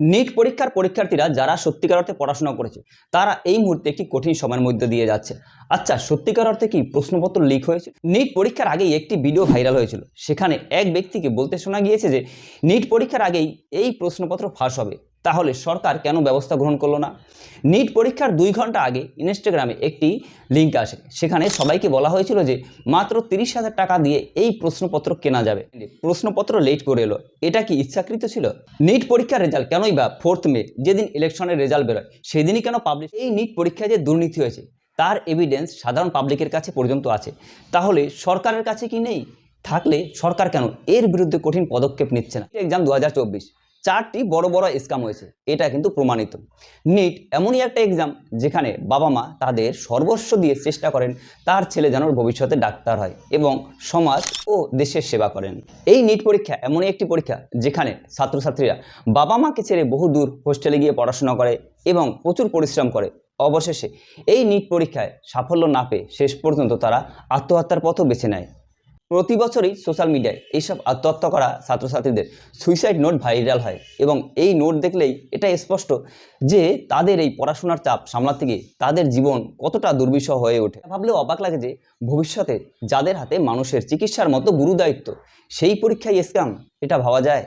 NEET পরীক্ষার পরীক্ষার্থীরা যারা সত্যিকার অর্থে পড়াশোনা করেছে, তারা এই মুহূর্তে একটি কঠিন সময়ের মধ্যে দিয়ে যাচ্ছে। আচ্ছা সত্যিকার অর্থে কি প্রশ্নপত্র লিক হয়েছে? নিট পরীক্ষার আগেই একটি ভিডিও ভাইরাল হয়েছিল। সেখানে এক ব্যক্তিকে বলতে শোনা গিয়েছে যে নিট পরীক্ষার আগেই এই প্রশ্নপত্র ফাঁস হবে। তাহলে সরকার কেন ব্যবস্থা গ্রহণ করল না? নিট পরীক্ষার দুই ঘণ্টা আগে ইনস্টাগ্রামে একটি লিঙ্ক আসে। সেখানে সবাইকে বলা হয়েছিল যে, মাত্র তিরিশ হাজার টাকা দিয়ে এই প্রশ্নপত্র কেনা যাবে। প্রশ্নপত্র লেট করে এলো। এটা কি ইচ্ছাকৃত ছিল? নিট পরীক্ষার রেজাল্ট কেনই বা ফোর্থ মে যেদিন ইলেকশনের রেজাল্ট বেরোয়, সেদিনই কেন পাবলিশ এই নিট পরীক্ষায় যে দুর্নীতি হয়েছে, তার এভিডেন্স সাধারণ পাবলিকের কাছে পর্যন্ত আছে। তাহলে সরকারের কাছে কি নেই? থাকলে সরকার কেন? এর বিরুদ্ধে কঠিন পদক্ষেপ নিচ্ছে না। এক্সাম দু চারটি বড় বড় স্কাম হয়েছে, এটা কিন্তু প্রমাণিত। নিট এমনই একটা এক্সাম যেখানে বাবা মা তাদের সর্বস্ব দিয়ে চেষ্টা করেন, তার ছেলে যেন ভবিষ্যতে ডাক্তার হয় এবং সমাজ ও দেশের সেবা করেন। এই নিট পরীক্ষা এমনই একটি পরীক্ষা যেখানে ছাত্রছাত্রীরা বাবা মাকে ছেড়ে বহু দূর হোস্টেলে গিয়ে পড়াশোনা করে এবং প্রচুর পরিশ্রম করে। অবশেষে এই নিট পরীক্ষায় সাফল্য না পেয়ে শেষ পর্যন্ত তারা আত্মহত্যার পথও বেছে নেয়। প্রতি বছরই সোশ্যাল মিডিয়ায় এইসব আত্মহত্যা করা ছাত্রছাত্রীদের সুইসাইড নোট ভাইরাল হয় এবং এই নোট দেখলেই এটা স্পষ্ট যে তাদের এই পড়াশোনার চাপ সামলাতে গিয়ে তাদের জীবন কতটা দুর্বিষহ হয়ে ওঠে। ভাবলেও অবাক লাগে যে ভবিষ্যতে যাদের হাতে মানুষের চিকিৎসার মতো গুরুদায়িত্ব, সেই পরীক্ষায় স্ক্যাম এটা ভাবা যায়?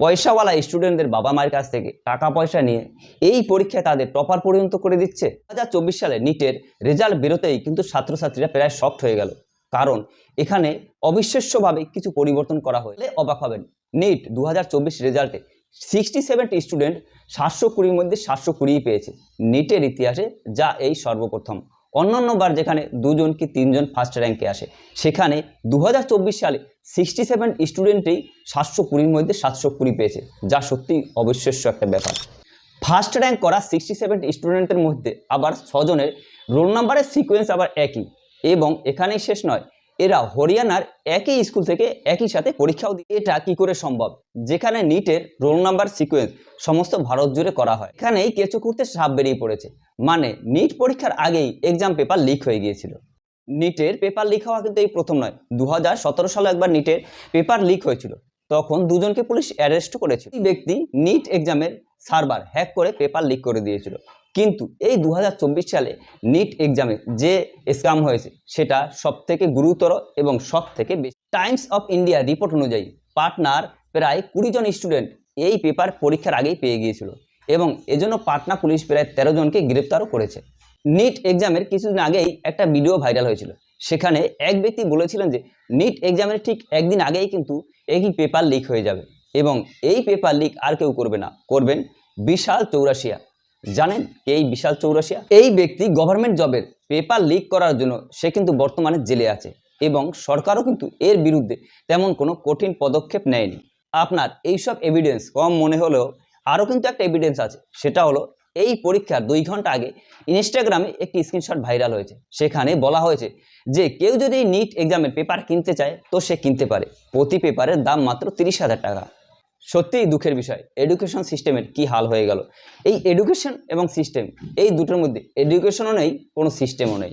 পয়সাওয়ালা স্টুডেন্টদের বাবা মায়ের কাছ থেকে টাকা পয়সা নিয়ে এই পরীক্ষায় তাদের টপার পরিণত করে দিচ্ছে। দু হাজার চব্বিশ সালে নিটের রেজাল্ট বেরোতেই কিন্তু ছাত্রছাত্রীরা প্রায় শক্ট হয়ে গেল। কারণ এখানে অবিশ্বাস্যভাবে কিছু পরিবর্তন করা হলে অবাক হবেন। নেট দু হাজার চব্বিশ রেজাল্টে সিক্সটি সেভেনটি স্টুডেন্ট সাতশো কুড়ির মধ্যে সাতশো কুড়িই পেয়েছে। নেটের ইতিহাসে যা এই সর্বপ্রথম। অন্যান্য বার যেখানে দুজন কি তিনজন ফার্স্ট র্যাঙ্কে আসে, সেখানে দু হাজার চব্বিশ সালে সিক্সটি সেভেন স্টুডেন্টেই সাতশো কুড়ির মধ্যে সাতশো কুড়ি পেয়েছে, যা সত্যি অবিশ্বাস্য একটা ব্যাপার। ফার্স্ট র্যাঙ্ক করা সিক্সটি সেভেন স্টুডেন্টের মধ্যে আবার ছজনের রোল নাম্বারের সিকোয়েন্স আবার একই। এবং এখানেই শেষ নয়, এরা হরিয়ানার একই স্কুল থেকে একই সাথে পরীক্ষাও দিয়ে এটা কি করে সম্ভব? যেখানে নিটের রোল নাম্বার সিকোয়েন্স সমস্ত ভারত জুড়ে করা হয়, এখানেই কেঁচো করতে সাপ বেরিয়ে পড়েছে। মানে নিট পরীক্ষার আগেই এক্সাম পেপার লিক হয়ে গিয়েছিল। নিটের পেপার লিক হওয়া কিন্তু এই প্রথম নয় দু সালে একবার নিটের পেপার লিক হয়েছিল। তখন দুজনকে পুলিশ অ্যারেস্ট করেছিল। ব্যক্তি নিট এক্সামের সার্ভার হ্যাক করে পেপার লিক করে দিয়েছিল। কিন্তু এই দু হাজার চব্বিশ সালে নিট এক্সামে যে স্ক্যাম হয়েছে, সেটা সব থেকে গুরুতর এবং সব থেকে বেশি। টাইমস অফ ইন্ডিয়া রিপোর্ট অনুযায়ী পাটনার প্রায় কুড়ি জন স্টুডেন্ট এই পেপার পরীক্ষার আগেই পেয়ে গিয়েছিল এবং এজন্য পাটনা পুলিশ প্রায় তেরো জনকে গ্রেপ্তারও করেছে। নিট এক্সামের কিছুদিন আগেই একটা ভিডিও ভাইরাল হয়েছিল। সেখানে এক ব্যক্তি বলেছিলেন যে নিট এক্সামের ঠিক একদিন আগেই কিন্তু একই পেপার লিক হয়ে যাবে এবং এই পেপার লিক আর কেউ করবে না। করবেন বিশাল চৌরাশিয়া। জানেন এই বিশাল চৌরাশিয়া? এই ব্যক্তি গভর্নমেন্ট জবের পেপার লিক করার জন্য সে কিন্তু বর্তমানে জেলে আছে এবং সরকারও কিন্তু এর বিরুদ্ধে তেমন কোনো কঠিন পদক্ষেপ নেয়নি। আপনার এইসব এভিডেন্স কম মনে হলেও আরও কিন্তু একটা এভিডেন্স আছে, সেটা হলো এই পরীক্ষার দুই ঘণ্টা আগে ইনস্টাগ্রামে একটি স্ক্রিনশট ভাইরাল হয়েছে। সেখানে বলা হয়েছে যে কেউ যদি নিট এক্সামের পেপার কিনতে চায়, তো সে কিনতে পারে। প্রতি পেপারের দাম মাত্র তিরিশ হাজার টাকা। সত্যিই দুঃখের বিষয়। এডুকেশন সিস্টেমের কি হাল হয়ে গেল? এই এডুকেশন এবং সিস্টেম এই দুটোর মধ্যে এডুকেশনও নেই, কোনো সিস্টেমও নেই।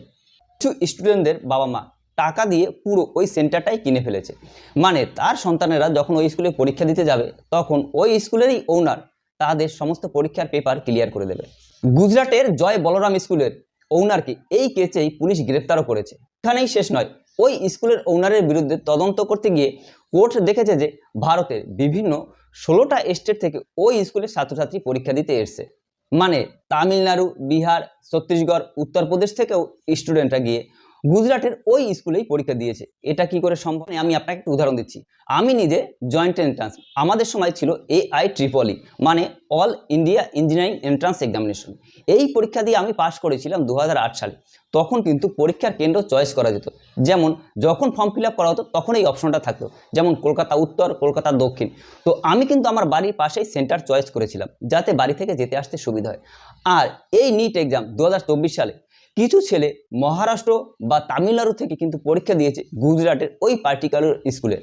কিছু স্টুডেন্টদের বাবা মা টাকা দিয়ে পুরো ওই সেন্টারটাই কিনে ফেলেছে। মানে তার সন্তানেরা যখন ওই স্কুলে পরীক্ষা দিতে যাবে, তখন ওই স্কুলেরই ওনার তাদের সমস্ত পরীক্ষার পেপার ক্লিয়ার করে দেবে। গুজরাটের জয় বলরাম স্কুলের ওনারকে এই কেসেই পুলিশ গ্রেপ্তারও করেছে। এখানেই শেষ নয়। ওই স্কুলের ওনারের বিরুদ্ধে তদন্ত করতে গিয়ে কোর্ট দেখেছে যে ভারতের বিভিন্ন ষোলোটা স্টেট থেকে ওই স্কুলের ছাত্রছাত্রী পরীক্ষা দিতে এসছে। মানে তামিলনাড়ু, বিহার, ছত্তিশগড়, উত্তরপ্রদেশ থেকেও স্টুডেন্টরা গিয়ে গুজরাটের ওই স্কুলেই পরীক্ষা দিয়েছে। এটা কি করে সম্ভব? আমি আপনাকে একটা উদাহরণ দিচ্ছি। আমি নিজে জয়েন্ট এন্ট্রান্স আমাদের সময় ছিল এআই ট্রিপলি মানে all India engineering entrance examination এই পরীক্ষা দিয়ে আমি পাশ করেছিলাম দু হাজার আট সালে। তখন কিন্তু পরীক্ষার কেন্দ্র চয়েস করা যেত। যেমন, যখন ফর্ম ফিল করা হতো, তখন এই অপশনটা থাকতো। যেমন, কলকাতা উত্তর, কলকাতা দক্ষিণ। তো আমি কিন্তু আমার বাড়ির পাশেই সেন্টার চয়েস করেছিলাম, যাতে বাড়ি থেকে যেতে আসতে সুবিধা হয়। আর এই নিট এক্সাম দু হাজার চব্বিশ সালে কিছু ছেলে মহারাষ্ট্র বা তামিলনাড়ু থেকে কিন্তু পরীক্ষা দিয়েছে গুজরাটের ওই পার্টিকুলার স্কুলে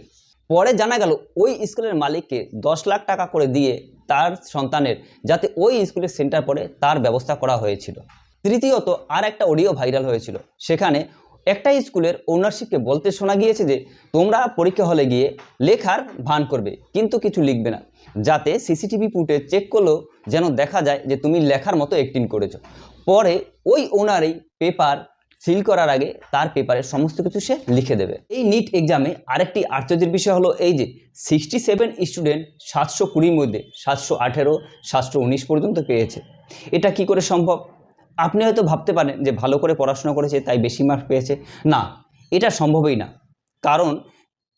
পরে জানা গেল ওই স্কুলের মালিককে দশ লাখ টাকা করে দিয়ে তার সন্তানের যাতে ওই স্কুলের সেন্টার পড়ে তার ব্যবস্থা করা হয়েছিল। তৃতীয়ত আর একটা অডিও ভাইরাল হয়েছিল। সেখানে একটা স্কুলের ওনারশিপকে বলতে শোনা গিয়েছে যে, তোমরা পরীক্ষা হলে গিয়ে লেখার ভান করবে, কিন্তু কিছু লিখবে না। যাতে সিসিটিভি ফুটে চেক করলেও যেন দেখা যায় যে তুমি লেখার মতো অ্যাক্টিং করেছ। পরে ওই ওনারই পেপার সিল করার আগে তার পেপারে সমস্ত কিছু সে লিখে দেবে। এই নিট এক্সামে আরেকটি আশ্চর্যের বিষয় হলো এই যে সিক্সটি সেভেন স্টুডেন্ট সাতশো কুড়ির মধ্যে সাতশো আঠেরো, সাতশো উনিশ পর্যন্ত পেয়েছে। এটা কি করে সম্ভব? আপনি হয়তো ভাবতে পারেন যে ভালো করে পড়াশোনা করেছে, তাই বেশি মার্ক পেয়েছে। না, এটা সম্ভবই না। কারণ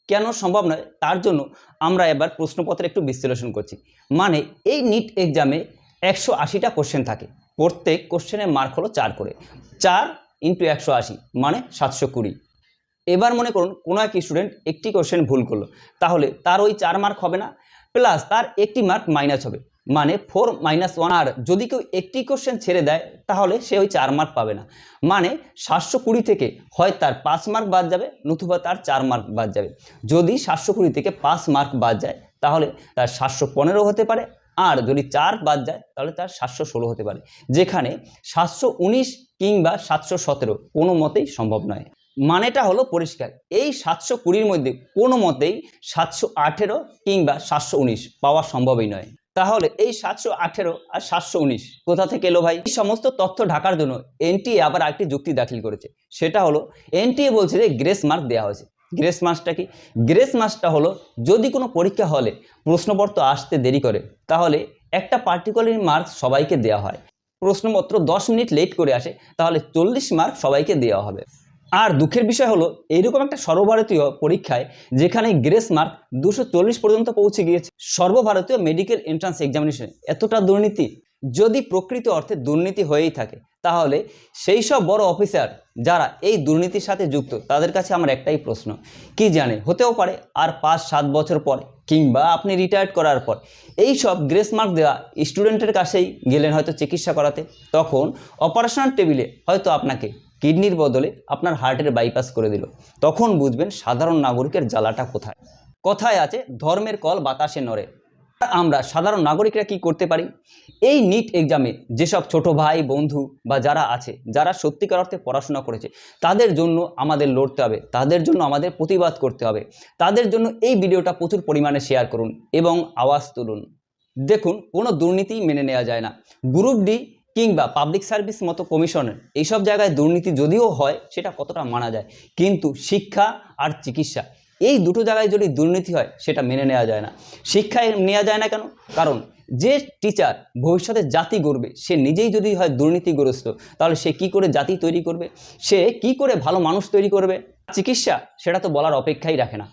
কেন সম্ভব নয়? তার জন্য আমরা এবার প্রশ্নপত্রে একটু বিশ্লেষণ করছি। মানে এই নিট এক্সামে একশো আশিটা কোশ্চেন থাকে। প্রত্যেক কোশ্চেনের মার্ক হলো চার করে। চার ইন্টু একশো আশি মানে সাতশো কুড়ি। এবার মনে করুন, কোনো এক স্টুডেন্ট একটি কোশ্চেন ভুল করল। তাহলে তার ওই চার মার্ক হবে না প্লাস তার একটি মার্ক মাইনাস হবে। মানে ফোর মাইনাস ওয়ান আর যদি কেউ একটি কোশ্চেন ছেড়ে দেয়, তাহলে সে ওই চার মার্ক পাবে না। মানে সাতশো কুড়ি থেকে হয় তার পাঁচ মার্ক বাদ যাবে, নতুবা তার চার মার্ক বাদ যাবে। যদি সাতশো কুড়ি থেকে পাঁচ মার্ক বাদ যায়, তাহলে তার সাতশো পনেরো হতে পারে আর যদি চার বাদ যায়, তাহলে তার সাতশো ষোলো হতে পারে। যেখানে সাতশো উনিশ কিংবা সাতশো সতেরো কোনো মতেই সম্ভব নয়। মানেটা হলো পরিষ্কার। এই সাতশো কুড়ির মধ্যে কোনো মতেই সাতশো আঠেরো কিংবা সাতশো উনিশ পাওয়া সম্ভবই নয়। তাহলে এই সাতশো আঠেরো আর সাতশো উনিশ কোথা থেকে এলো ভাই? এই সমস্ত তথ্য ঢাকার জন্য এনটিএ আবার আরেকটি যুক্তি দাখিল করেছে। সেটা হলো, এনটিএ বলছে যে গ্রেস মার্ক দেওয়া হয়েছে। গ্রেস মার্কসটা কি? গ্রেস মার্কসটা হলো যদি কোনো পরীক্ষা হলে, প্রশ্নপত্র আসতে দেরি করে, তাহলে একটা পার্টিকুলার মার্কস সবাইকে দেওয়া হয়। প্রশ্নপত্র দশ মিনিট লেট করে আসে, তাহলে চল্লিশ মার্ক সবাইকে দেওয়া হবে। আর দুঃখের বিষয় হলো, এইরকম একটা সর্বভারতীয় পরীক্ষায় যেখানে গ্রেস মার্ক দুশো পর্যন্ত পৌঁছে গিয়েছে, সর্বভারতীয় মেডিকেল এন্ট্রান্স এক্সামিনেশন এতটা দুর্নীতি, যদি প্রকৃত অর্থে দুর্নীতি হয়েই থাকে তাহলে সেই সব বড় অফিসার যারা এই দুর্নীতির সাথে যুক্ত, তাদের কাছে আমার একটাই প্রশ্ন। কি জানে? হতেও পারে আর পাঁচ সাত বছর পর কিংবা আপনি রিটায়ার্ড করার পর এই সব গ্রেস মার্ক দেওয়া স্টুডেন্টের কাছেই গেলেন হয়তো চিকিৎসা করাতে। তখন অপারেশনাল টেবিলে হয়তো আপনাকে কিডনির বদলে আপনার হার্টের বাইপাস করে দিল। তখন বুঝবেন সাধারণ নাগরিকের জ্বালাটা কোথায়? কথায় আছে, ধর্মের কল বাতাসে নড়ে। আমরা সাধারণ নাগরিকরা কি করতে পারি? এই নিট এক্সামে যেসব ছোট ভাই, বন্ধু বা যারা আছে, যারা সত্যিকার অর্থে পড়াশোনা করেছে, তাদের জন্য আমাদের লড়তে হবে, তাদের জন্য আমাদের প্রতিবাদ করতে হবে, তাদের জন্য এই ভিডিওটা প্রচুর পরিমাণে শেয়ার করুন এবং আওয়াজ তুলুন। দেখুন, কোনো দুর্নীতি মেনে নেওয়া যায় না। গ্রুপ ডি কিংবা পাবলিক সার্ভিস মতো কমিশনের এইসব জায়গায় দুর্নীতি যদিও হয়, সেটা কতটা মানা যায়? কিন্তু শিক্ষা আর চিকিৎসা এই দুটো জায়গায় যদি দুর্নীতি হয়, সেটা মেনে নেওয়া যায় না। শিক্ষায় নেওয়া যায় না কেন? কারণ যে টিচার ভবিষ্যতে জাতি গড়বে, সে নিজেই যদি হয় দুর্নীতিগ্রস্ত, তাহলে সে কি করে জাতি তৈরি করবে? সে কি করে ভালো মানুষ তৈরি করবে? চিকিৎসা, সেটা তো বলার অপেক্ষাই রাখে না।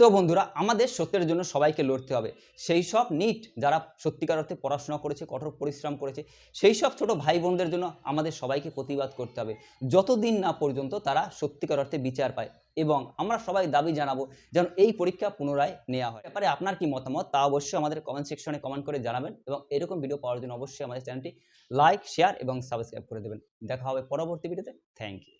তো বন্ধুরা, আমাদের সত্যের জন্য সবাইকে লড়তে হবে। সেই সব নিট যারা সত্যিকার অর্থে পড়াশোনা করেছে, কঠোর পরিশ্রম করেছে, সেই সব ছোট ভাই বোনদের জন্য আমাদের সবাইকে প্রতিবাদ করতে হবে। যতদিন না পর্যন্ত তারা সত্যিকার অর্থে বিচার পায়। এবং আমরা সবাই দাবি জানাব যেন এই পরীক্ষা পুনরায় নেওয়া হয়। ব্যাপারে আপনার কি মতামত? তা অবশ্যই আমাদের কমেন্ট সেকশনে কমেন্ট করে জানাবেন এবং এরকম ভিডিও পাওয়ার জন্য অবশ্যই আমাদের চ্যানেলটি লাইক শেয়ার এবং সাবস্ক্রাইব করে দেবেন। দেখা হবে পরবর্তী ভিডিওতে থ্যাংক ইউ